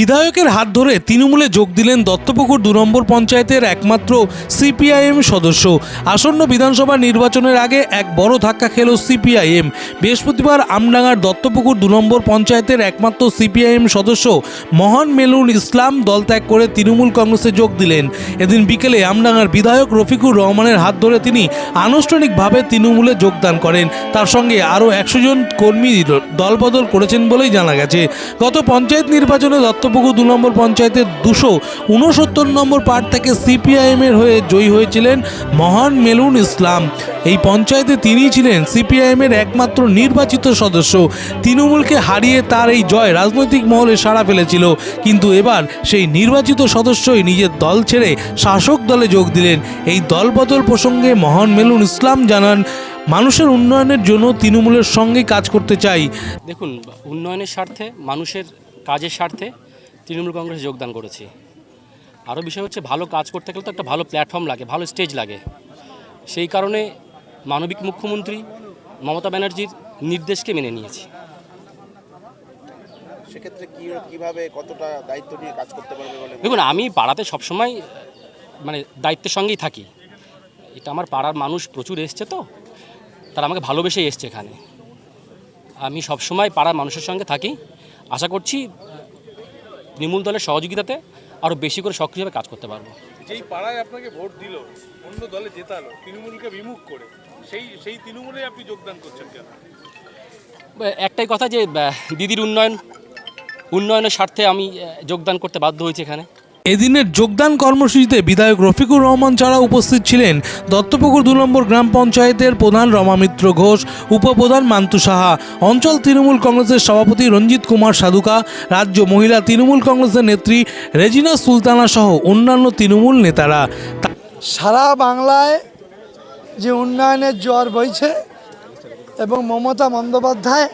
বিধায়কের হাত ধরে তৃণমূলে যোগ দিলেন দত্তপুকুর দু নম্বর পঞ্চায়েতের একমাত্র সিপিআইএম সদস্য। আসন্ন বিধানসভা নির্বাচনের আগে এক বড় ধাক্কা খেল সিপিআইএম। বৃহস্পতিবার আমডাঙ্গার দত্তপুকুর দু নম্বর পঞ্চায়েতের একমাত্র সিপিআইএম সদস্য মহান মেলুন ইসলাম দল ত্যাগ করে তৃণমূল কংগ্রেসে যোগ দিলেন। এদিন বিকেলে আমডাঙ্গার বিধায়ক রফিকুর রহমানের হাত ধরে তিনি আনুষ্ঠানিকভাবে তৃণমূলে যোগদান করেন। তার সঙ্গে আরও একশো জন কর্মী দলবদল করেছেন বলেই জানা গেছে। গত পঞ্চায়েত নির্বাচনে দত্তপুকুর দু নম্বর পঞ্চায়েতের দুশো উনসত্তর নম্বর পার্ট থেকে সিপিআইএমের হয়ে জয়ী হয়েছিলেন মহান মেলুন ইসলাম। এই পঞ্চায়েতে তিনিই ছিলেন সিপিআইএমের একমাত্র নির্বাচিত সদস্য। তৃণমূলকে হারিয়ে তার এই জয় রাজনৈতিক মহলে সাড়া ফেলেছিল। কিন্তু এবার সেই নির্বাচিত সদস্যই নিজের দল ছেড়ে শাসক দলে যোগ দিলেন। এই দলবদল প্রসঙ্গে মহান মেলুন ইসলাম জানান, মানুষের উন্নয়নের জন্য তৃণমূলের সঙ্গে কাজ করতে চাই। দেখুন, উন্নয়নের স্বার্থে, মানুষের কাজের স্বার্থে তৃণমূল কংগ্রেসে যোগদান করেছি। আরও বিষয় হচ্ছে ভালো কাজ করতে গেলে তো একটা ভালো প্ল্যাটফর্ম লাগে ভালো স্টেজ লাগে। সেই কারণে মানবিক মুখ্যমন্ত্রী মমতা ব্যানার্জির নির্দেশকে মেনে নিয়েছি। সেক্ষেত্রে কি কীভাবে কতটা দায়িত্ব নিয়ে কাজ করতে পারবে বলে দেখুন আমি পাড়াতে সবসময় মানে দায়িত্বের সঙ্গেই থাকি। এটা আমার পাড়ার মানুষ প্রচুর এসছে তো তারা আমাকে ভালোবেসে এসছে এখানে। আমি সবসময় পাড়ার মানুষের সঙ্গে থাকি। আশা করছি তৃণমূল দলের সহযোগিতাতে আরও বেশি করে সক্রিয়ভাবে কাজ করতে পারব। যেই পাড়ায় আপনাকে ভোট দিল অন্য দলে জেতালো তৃণমূলকে বিমুখ করে সেই সেই তৃণমূলে আপনি যোগদান করছেন কেন? একটাই কথা যে দিদির উন্নয়ন উন্নয়নের স্বার্থে আমি যোগদান করতে বাধ্য হয়েছি এখানে। এদিনের যোগদান কর্মসূচিতে বিধায়ক রফিকুর রহমান ছাড়া উপস্থিত ছিলেন দত্তপুকুর দু নম্বর গ্রাম পঞ্চায়েতের প্রধান রমামিত্র ঘোষ, উপপ্রধান মান্তু সাহা, অঞ্চল তৃণমূল কংগ্রেসের সভাপতি রঞ্জিত কুমার সাধুকা, রাজ্য মহিলা তৃণমূল কংগ্রেসের নেত্রী রেজিনা সুলতানা সহ অন্যান্য তৃণমূল নেতারা। সারা বাংলায় যে উন্নয়নের জোয়ার বইছে এবং মমতা বন্দ্যোপাধ্যায়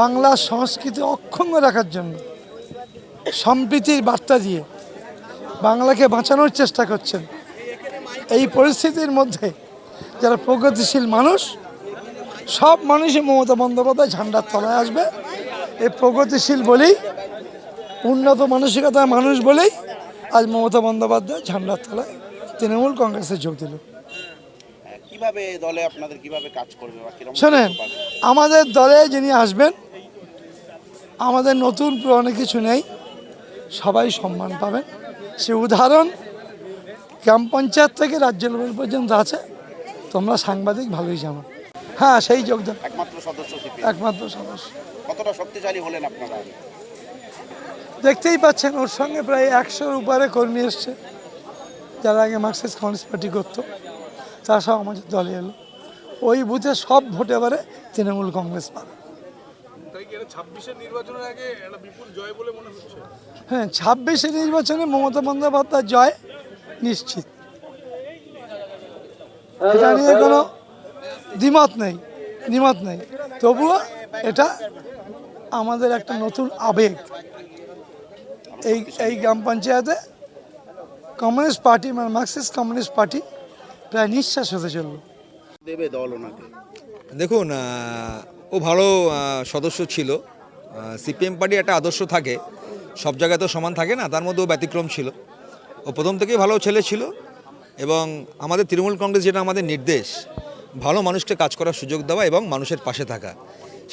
বাংলা সংস্কৃতি অক্ষুণ্ণ রাখার জন্য সম্প্রীতির বার্তা দিয়ে বাংলাকে বাঁচানোর চেষ্টা করছেন। এই পরিস্থিতির মধ্যে যারা প্রগতিশীল মানুষ সব মানুষই মমতা বন্দ্যোপাধ্যায় ঝান্ডার তলায় আসবে। এই প্রগতিশীল বলেই উন্নত মানসিকতার মানুষ বলেই আজ মমতা বন্দ্যোপাধ্যায় ঝান্ডার তলায় তৃণমূল কংগ্রেসে যোগ দিল কীভাবে এই দলে আপনাদের কীভাবে কাজ করবে শোনেন আমাদের দলে যিনি আসবেন আমাদের নতুন পুরনো কিছু নেই সবাই সম্মান পাবেন। সে উদাহরণ গ্রাম পঞ্চায়েত থেকে রাজ্য লেভেল পর্যন্ত আছে। তোমরা সাংবাদিক ভালোই জানো। হ্যাঁ সেই যোগদান। একমাত্র সদস্য একমাত্র সদস্য। কতটা শক্তিশালী হলেন আপনারা? দেখতেই পাচ্ছেন ওর সঙ্গে প্রায় একশোর উপরে কর্মী এসছে। যারা আগে মার্কসিস্ট কমিউনিস্ট পার্টি করতো তারা সব আমাদের দলে এলো। ওই বুথে সব ভোটে এবারে তৃণমূল কংগ্রেস পাবে। তাই কি এটা ছাব্বিশের নির্বাচনের আগে একটা বিপুল জয় বলে মনে হচ্ছে। হ্যাঁ ছাব্বিশে নির্বাচনে মমতা বন্দ্যোপাধ্যায় জয় নিশ্চিত। এটা নিয়ে কোনো দ্বিমত নেই দ্বিমত নেই। তবুও এটা আমাদের একটা নতুন আবেগ। এই এই গ্রাম পঞ্চায়েতে কমিউনিস্ট পার্টি মানে মার্কসিস্ট কমিউনিস্ট পার্টি প্রায় নিঃশ্বাস হতে চলল। দেবে দল ওনাকে। দেখুন ও ভালো সদস্য ছিল। সিপিএম পার্টি একটা আদর্শ থাকে। সব জায়গায় তো সমান থাকে না, তার মধ্যে ও ব্যতিক্রম ছিল। ও প্রথম থেকেই ভালো ছেলে ছিল এবং আমাদের তৃণমূল কংগ্রেস যেটা আমাদের নির্দেশ, ভালো মানুষকে কাজ করার সুযোগ দেওয়া এবং মানুষের পাশে থাকা।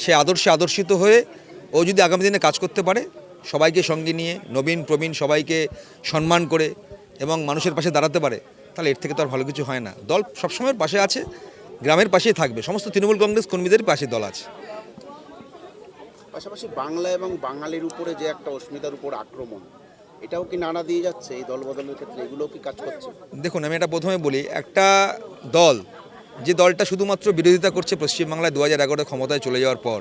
সে আদর্শে আদর্শিত হয়ে ও যদি আগামী দিনে কাজ করতে পারে, সবাইকে সঙ্গে নিয়ে, নবীন, প্রবীণ সবাইকে সম্মান করে এবং মানুষের পাশে দাঁড়াতে পারে, তাহলে এর থেকে তো আর ভালো কিছু হয় না। দল সবসময়ের পাশে আছে গ্রামের পাশেই থাকবে। সমস্ত তৃণমূল কংগ্রেস কর্মীদের পাশে দল আছে। পাশাপাশি বাংলা এবং বাঙালির উপরে যে একটা অস্মিতার উপর আক্রমণ এটাও কি নানা দিয়ে যাচ্ছে এই দল বদলের ক্ষেত্রে? এগুলোও কি কাজ করছে? দেখুন আমি এটা প্রথমে বলি একটা দল যে দলটা শুধুমাত্র বিরোধিতা করছে পশ্চিমবাংলায় দু হাজার এগারো ক্ষমতায় চলে যাওয়ার পর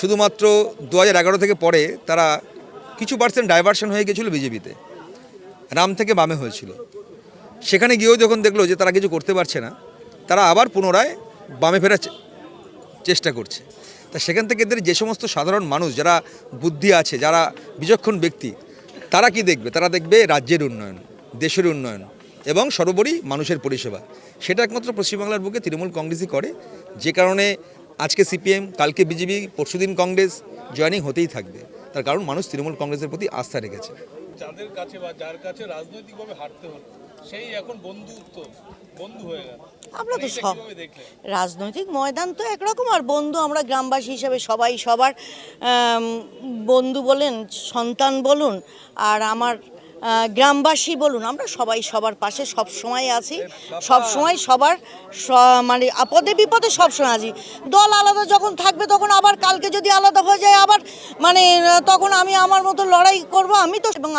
শুধুমাত্র দু হাজার এগারো থেকে পরে তারা কিছু পার্সেন্ট ডাইভার্সন হয়ে গেছিল বিজেপিতে। রাম থেকে বামে হয়েছিল। সেখানে গিয়েও যখন দেখল যে তারা কিছু করতে পারছে না তারা আবার পুনরায় বামে ফেরার চেষ্টা করছে। তা সেখান থেকে এদের যে সমস্ত সাধারণ মানুষ যারা বুদ্ধি আছে, যারা বিচক্ষণ ব্যক্তি, তারা কি দেখবে? তারা দেখবে রাজ্যের উন্নয়ন, দেশের উন্নয়ন এবং সর্বোপরি মানুষের পরিষেবা। সেটা একমাত্র পশ্চিমবাংলার বুকে তৃণমূল কংগ্রেসই করে। যে কারণে আজকে সিপিএম, কালকে বিজেপি, পরশুদিন কংগ্রেস জয়েনিং হতেই থাকবে। তার কারণ মানুষ তৃণমূল কংগ্রেসের প্রতি আস্থা রেখেছে। যাদের কাছে বা যার কাছে রাজনৈতিকভাবে হারতে হলো সেই এখন বন্ধুত্ব বন্ধু হয়ে গেল। আমরা তো সব রাজনৈতিক ময়দান তো একরকম আর বন্ধু আমরা গ্রামবাসী হিসেবে সবাই সবার বন্ধু বলেন সন্তান বলুন আর আমার গ্রামবাসী বলুন আমরা সবাই সবার পাশে সব সময় আছি। সব সময় সবার মানে আপদে বিপদে সব সময় আছি। দল আলাদা যখন থাকবে তখন আবার কালকে যদি আলাদা হয়ে যায় আবার মানে তখন আমি আমার মতো লড়াই করব আমি তো এবং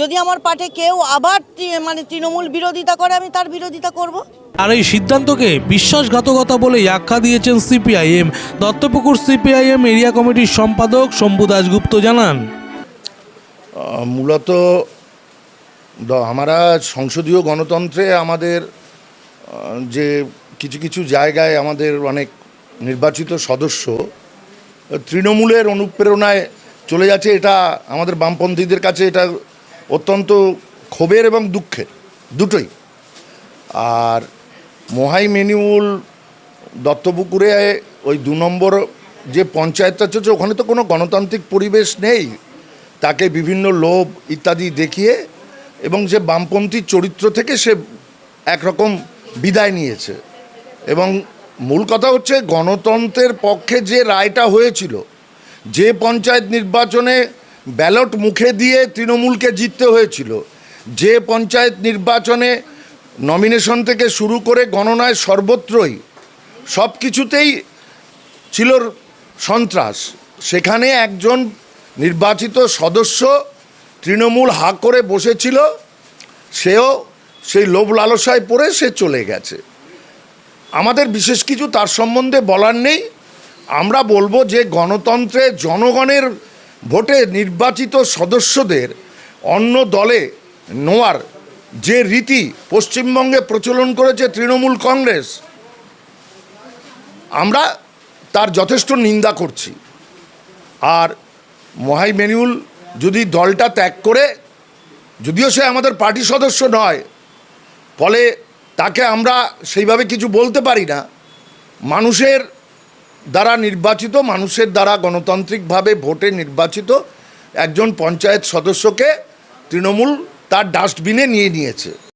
যদি আমার পার্টি কেউ আবার মানে তৃণমূল বিরোধিতা করে আমি তার বিরোধিতা করব। আর এই সিদ্ধান্তকে বিশ্বাসঘাতকতা বলেই আখ্যা দিয়েছেন সিপিআইএম। দত্তপুকুর সিপিআইএম এরিয়া কমিটির সম্পাদক শম্ভু দাশগুপ্ত জানান। মূলত আমরা সংসদীয় গণতন্ত্রে আমাদের যে কিছু কিছু জায়গায় আমাদের অনেক নির্বাচিত সদস্য, তৃণমূলের অনুপ্রেরণায় চলে যাচ্ছে, এটা আমাদের বামপন্থীদের কাছে এটা অত্যন্ত ক্ষোভের এবং দুঃখের, দুটোই। আর মহাই মেনিউল দত্তপুকুরে ওই দু নম্বর যে পঞ্চায়েতটা চলছে ওখানে তো কোনো গণতান্ত্রিক পরিবেশ নেই। তাকে বিভিন্ন লোভ ইত্যাদি দেখিয়ে এবং যে বামপন্থী চরিত্র থেকে সে একরকম বিদায় নিয়েছে। এবং মূল কথা হচ্ছে গণতন্ত্রের পক্ষে যে রায়টা হয়েছিল, যে পঞ্চায়েত নির্বাচনে ব্যালট মুখে দিয়ে তৃণমূলকে জিততে হয়েছিল, যে পঞ্চায়েত নির্বাচনে নমিনেশন থেকে শুরু করে গণনায় সর্বত্রই সব কিছুতেই ছিল সন্ত্রাস। সেখানে একজন নির্বাচিত সদস্য তৃণমূল হা করে বসেছিল, সেও সেই লোভ লালসায় পড়ে সে চলে গেছে। আমাদের বিশেষ কিছু তার সম্বন্ধে বলার নেই। আমরা বলব যে গণতন্ত্রে জনগণের ভোটে নির্বাচিত সদস্যদের অন্য দলে নেওয়ার যে রীতি পশ্চিমবঙ্গে প্রচলন করেছে তৃণমূল কংগ্রেস, আমরা তার যথেষ্ট নিন্দা করছি। আর মহাই মেনিউল যদি দলটা ত্যাগ করে, যদিও সে আমাদের পার্টি সদস্য নয়, ফলে তাকে আমরা সেইভাবে কিছু বলতে পারি না। মানুষের দ্বারা নির্বাচিত, মানুষের দ্বারা গণতান্ত্রিকভাবে ভোটে নির্বাচিত একজন পঞ্চায়েত সদস্যকে তৃণমূল তার ডাস্টবিনে নিয়ে নিয়েছে।